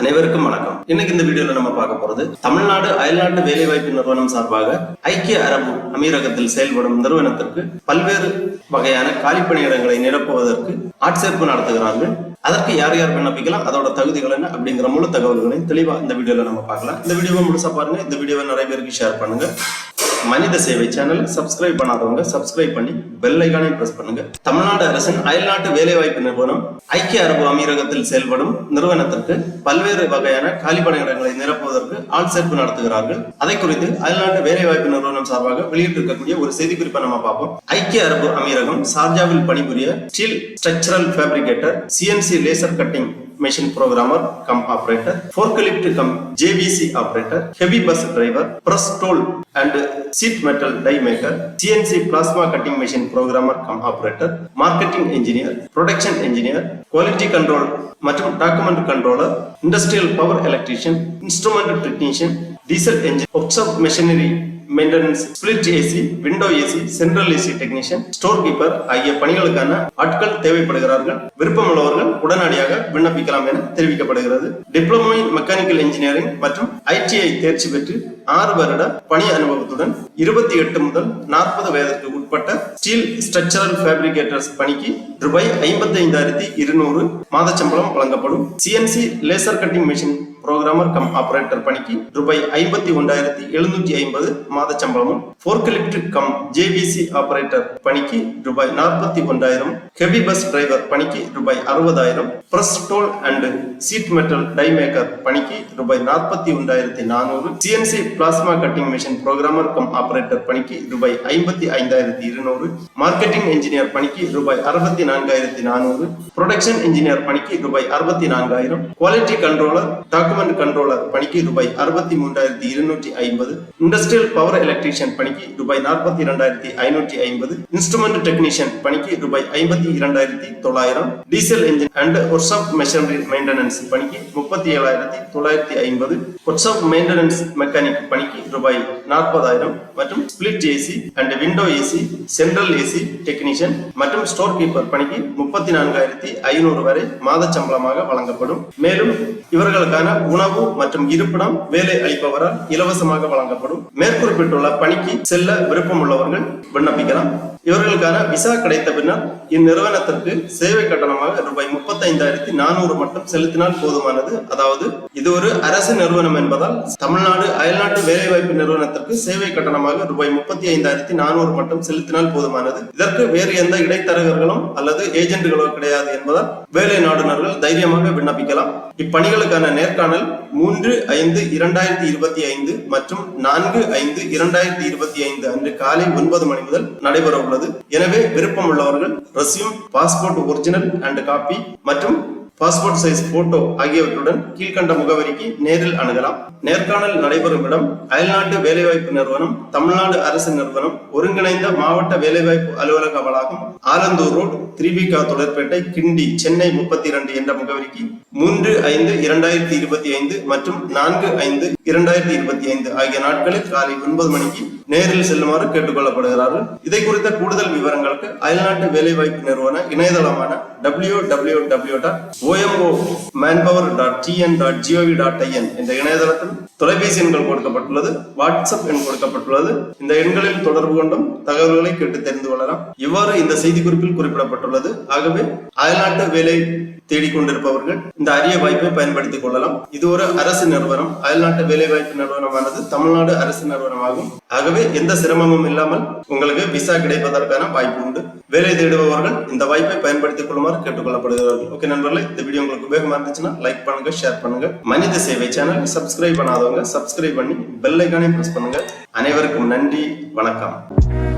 அனைவருக்கும் மடக்கம் இன்னைக்கு இந்த வீடியோவில் நம்ம பார்க்க போறது தமிழ்நாடு அயல்நாட்டு வேலைவாய்ப்பு நிறுவனம் சார்பாக ஐக்கிய அரபு அமீரகத்தில் செயல்படும் நிறுவனத்திற்கு பல்வேறு வகையான காலிப்பணியிடங்களை நிரப்புவதற்கு ஆட்சேர்ப்பு நடத்துகிறார்கள். அதற்கு யார் யார் விண்ணப்பிக்கலாம் அதோட தகுதிகள் என்ன அப்படிங்கிற முழு தகவல்களையும் தெளிவா இந்த வீடியோல நம்ம பார்க்கலாம். இந்த வீடியோவை முழுசா பாருங்க. இந்த வீடியோவை நிறைய பேருக்கு ஷேர் பண்ணுங்க. மனித சேவை சேனல் சப்ஸ்கிரைப் பண்ணாதவங்க சப்ஸ்கிரைப் பண்ணி பெல் ஐகானை பிரஸ் பண்ணுங்க. தமிழ்நாடு அரசின் அயல்நாட்டு வேலைவாய்ப்பு நிறுவனம் ஐக்கிய அரபு அமீரகத்தில் செயல்படும் நிறுவனத்திற்கு பல்வேறு வகையான காலிப்பணியிடங்களை நிரப்புவதற்கு ஆள் சேர்ப்பு நடத்துகிறார்கள். அதை குறித்து அயல்நாட்டு வேலைவாய்ப்பு நிறுவனம் சார்பாக வெளியிட்டிருக்கக்கூடிய ஒரு செய்தி குறிப்பை நம்ம பார்ப்போம். ஐக்கிய அரபு அமீரகம் சார்ஜாவில் பணிபுரிய steel structural fabricator CNC laser cutting machine programmer cum operator, forklift cum JVC operator, heavy bus driver, press tool and sheet metal die maker, CNC plasma cutting machine programmer cum operator, marketing engineer, production engineer, quality control மற்றும் document controller industrial power electrician instrument technician diesel engine works of machinery maintenance split AC window AC central AC technician store keeper ஆகிய பணிகளுக்கான ஆட்கள் தேவைப்படுகிறார்கள். விருப்பமுள்ளவர்கள் உடனடியாக விண்ணப்பிக்கலாம் என தெரிவிக்கப்படுகிறது. டிப்ளமோ இன் மெக்கானிக்கல் இன்ஜினியரிங் மற்றும் ஐடிஐ தேர்ச்சி பெற்று ஆறு வருட பணி அனுபவத்துடன் இருபத்தி எட்டு முதல் நாற்பது வயதிற்கு உட்பட்ட ஸ்டீல் ஸ்ட்ரக்சரல் ஃபேப்ரிகேட்டர்ஸ் பணிக்கு ரூபாய் ஐம்பத்தி ஐந்தாயிரத்தி இருநூறு மாத சம்பளம் வழங்கப்படும் CNC laser cutting machine programmer cum operator பணிக்கு ரூபாய் ஐம்பத்தி ஒன்றாயிரத்தி எழுநூற்றி ஐம்பது மாத சம்பளமும் ஃபோர்க்லிப்ட் கம் ஜேவிசி ஆபரேட்டர் பணிக்கு ரூபாய் நாற்பத்தி ஒன்றாயிரம். ஹெவி பஸ் டிரைவர் பணிக்கு ரூபாய் அறுபதாயிரம். Press tool and sheet metal die maker பணிக்கு ரூபாய் நாற்பத்தி ஒன்றாயிரத்தி நானூறு. CNC plasma cutting machine programmer cum operator பணிக்கு ரூபாய் ஐம்பத்தி ஐந்தாயிரத்தி இருநூறு. மார்க்கெட்டிங் இன்ஜினியர் பணிக்கு ரூபாய் அறுபத்தி நான்காயிரத்தி நானூறு. ப்ரொடக்ஷன் இன்ஜினியர் பணிக்கு ரூபாய் அறுபத்தி நான்காயிரம். குவாலிட்டி கண்ட்ரோலர் டாக்குமெண்ட் கண்ட்ரோலர் பணிக்கு ரூபாய் அறுபத்தி மூன்றாயிரத்தி இருநூற்றி ஐம்பது. இண்டஸ்ட்ரியல் பவர் எலக்ட்ரீஷியன் பணிக்கு ரூபாய் நாற்பத்தி இரண்டாயிரத்தி ஐநூற்றி ஐம்பது. இன்ஸ்ட்ருமெண்ட் டெக்னீஷியன் பணிக்கு ரூபாய் ஐம்பத்தி இரண்டாயிரத்தி தொள்ளாயிரம். Diesel engine and works of machinery maintenance பணிக்கு முப்பத்தி ஏழாயிரத்தி தொள்ளாயிரத்தி ஐம்பது. ஒர்க்ஸ் ஆஃப் மெயின்டெனன்ஸ் மெக்கானிக் பணிக்கு ரூபாய் நாற்பதாயிரம் மற்றும் split AC and window AC central AC technician மற்றும் ஸ்டோர் கீப்பர் பணிக்கு முப்பத்தி நான்காயிரத்தி ஐநூறு வரை மாத சம்பளமாக வழங்கப்படும். மேலும் இவர்களுக்கான உணவு மற்றும் இருப்பிடம் வேலை அளிப்பவரால் இலவசமாக வழங்கப்படும். மேற்குறிப்பிட்டுள்ள பணிக்கு செல்ல விருப்பம் உள்ளவர்கள் விண்ணப்பிக்கலாம். இவர்களுக்கான விசா கிடைத்த பின்னர் இந்நிறுவனத்திற்கு சேவை கட்டணமாக ரூபாய் முப்பத்தைந்தாயிரத்தி நானூறு மட்டும் செலுத்தினால் போதுமானது. அதாவது இது ஒரு அரசு நிறுவனம் என்பதால் தமிழ்நாடு அயல்நாட்டு வேலைவாய்ப்பு நிறுவனத்திற்கு சேவை கட்டணமாக ரூபாய் முப்பத்தி ஐந்தாயிரத்தி நானூறு மட்டும் செலுத்தினால் போதுமானது. இதற்கு வேறு எந்த இடைத்தரகர்களும் அல்லது ஏஜென்ட்டுகளோ கிடையாது என்பதால் வேலை நாடுனர்கள் தைரியமாக விண்ணப்பிக்கலாம். இப்பணிகளுக்கான நேர்காணல் மூன்று ஐந்து இரண்டாயிரத்தி இருபத்தி ஐந்து மற்றும் நான்கு ஐந்து இரண்டாயிரத்தி இருபத்தி ஐந்து அன்று காலை ஒன்பது மணி முதல் நடைபெற வழங்கப்பட்டுள்ளது எனவே விருப்பம் உள்ளவர்கள் resume passport original and copy மற்றும் பாஸ்போர்ட் சைஸ் போட்டோ ஆகியவற்றுடன் கீழ்கண்ட முகவரிக்கு நேரில் அணுகலாம். நேர்காணல் நடைபெறும் இடம் அயல்நாட்டு வேலைவாய்ப்பு நிறுவனம் தமிழ்நாடு அரசு நிறுவனம் ஒருங்கிணைந்த மாவட்ட வேலைவாய்ப்பு அலுவலக வளாகம் ஆலந்தூர் ரோட் திரிபிகா தொடர்பேட்டை கிண்டி சென்னை முப்பத்தி இரண்டு என்ற முகவரிக்கு மூன்று ஐந்து இரண்டாயிரத்தி இருபத்தி ஐந்து மற்றும் நான்கு ஐந்து இரண்டாயிரத்தி இருபத்தி ஐந்து ஆகிய நாட்களில் காலை ஒன்பது மணிக்கு நேரில் செல்லுமாறு கேட்டுக்கொள்ளப்படுகிறார்கள். இதை குறித்த கூடுதல் விவரங்களுக்கு அயல்நாட்டு வேலைவாய்ப்பு நிறுவன இணையதளமான W W W dot OMO manpower dot TN dot GOV dot IN என்ற இணையதளத்தில் தொலைபேசி எண்கள் கொடுக்கப்பட்டுள்ளது வாட்ஸ்அப் எண் கொடுக்கப்பட்டுள்ளது. இந்த எண்களில் தொடர்பு கொண்டும் தகவல்களை கேட்டு தெரிந்து கொள்ளலாம். இவ்வாறு இந்த செய்தி குறிப்பில் குறிப்பிடப்பட்டுள்ளது. ஆகவே அயல்நாட்டு வேலை தேடிக்கொண்டிருப்பவர்கள் இந்த அரிய வாய்ப்பை பயன்படுத்திக் கொள்ளலாம். இது ஒரு அரசு நிறுவனம். அயல்நாட்டு வேலைவாய்ப்பு நிறுவனமானது தமிழ்நாடு அரசு நிறுவனமாகும். ஆகவே எந்த சிரமமும் இல்லாமல் உங்களுக்கு விசா கிடைப்பதற்கான வாய்ப்பு உண்டு. வேலை தேடுபவர்கள் இந்த வாய்ப்பை பயன்படுத்திக் கொள்ளுமாறு கேட்டுக்கொள்ளப்படுகிறார்கள். ஓகே நண்பர்களே இந்த வீடியோ உங்களுக்கு உபயோகமா இருந்துச்சுன்னா லைக் பண்ணுங்க ஷேர் பண்ணுங்க. மனித சேவை சேனல் சப்ஸ்கிரைப் பண்ணாதவங்க சப்ஸ்கிரைப் பண்ணி பெல் ஐக்கானே பிரஸ் பண்ணுங்க. அனைவருக்கும் நன்றி வணக்கம்.